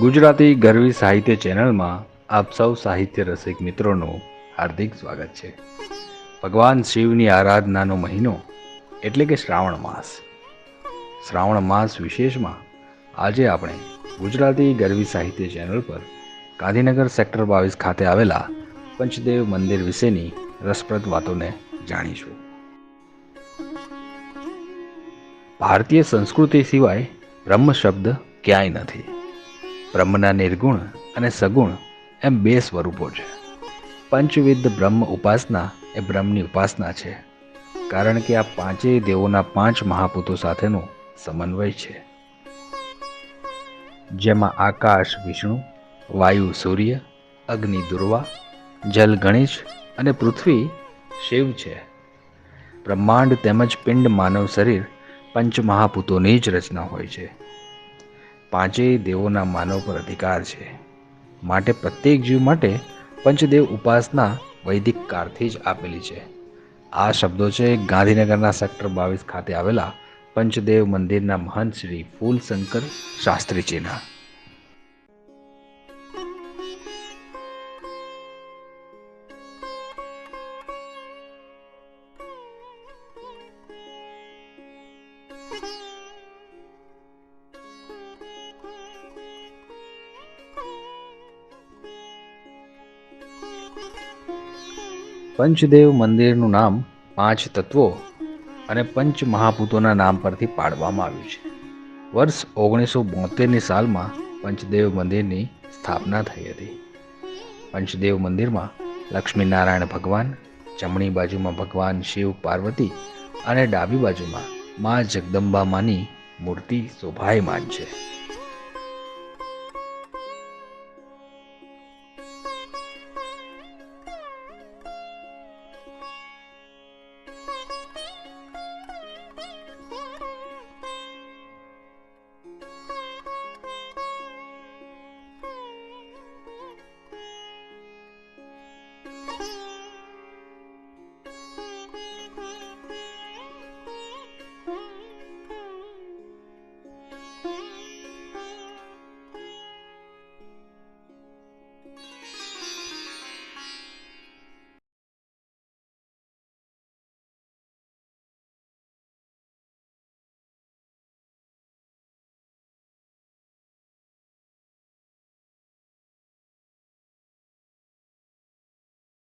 ગુજરાતી ગરવી સાહિત્ય ચેનલમાં આપ સૌ સાહિત્ય રસિક મિત્રોનું હાર્દિક સ્વાગત છે. ભગવાન શિવની આરાધનાનો મહિનો એટલે કે શ્રાવણ માસ. શ્રાવણ માસ વિશેષમાં આજે આપણે ગુજરાતી ગરવી સાહિત્ય ચેનલ પર ગાંધીનગર સેક્ટર બાવીસ ખાતે આવેલા પંચદેવ મંદિર વિશેની રસપ્રદ વાતોને જાણીશું. ભારતીય સંસ્કૃતિ સિવાય બ્રહ્મ શબ્દ ક્યાંય નથી. બ્રહ્મના નિર્ગુણ અને સગુણ એમ બે સ્વરૂપો છે. પંચવિધ બ્રહ્મ ઉપાસના એ બ્રહ્મની ઉપાસના છે, કારણ કે આ પાંચેય દેવોના પાંચ મહાપૂતો સાથેનો સમન્વય છે. જેમાં આકાશ, વિષ્ણુ, વાયુ, સૂર્ય, અગ્નિ, દુર્વા, જલ, ગણેશ અને પૃથ્વી શિવ છે. બ્રહ્માંડ તેમજ પિંડ માનવ શરીર પંચ મહાપુતોની જ રચના હોય છે. પાંચેય દેવોના માનવ પર અધિકાર છે. માટે પ્રત્યેક જીવ માટે પંચદેવ ઉપાસના વૈદિક કાળથી જ આપેલી છે. આ શબ્દો છે ગાંધીનગરના સેક્ટર બાવીસ ખાતે આવેલા પંચદેવ મંદિરના મહંત શ્રી ફૂલશંકર શાસ્ત્રીજીના. પંચદેવ મંદિરનું નામ પાંચ તત્વો અને પંચ મહાભૂતોના નામ પરથી પાડવામાં આવ્યું છે. વર્ષ ઓગણીસો બોતેરની સાલમાં પંચદેવ મંદિરની સ્થાપના થઈ હતી. પંચદેવ મંદિરમાં લક્ષ્મીનારાયણ ભગવાન, જમણી બાજુમાં ભગવાન શિવ પાર્વતી અને ડાબી બાજુમાં મા જગદંબામાની મૂર્તિ શોભાયમાન છે.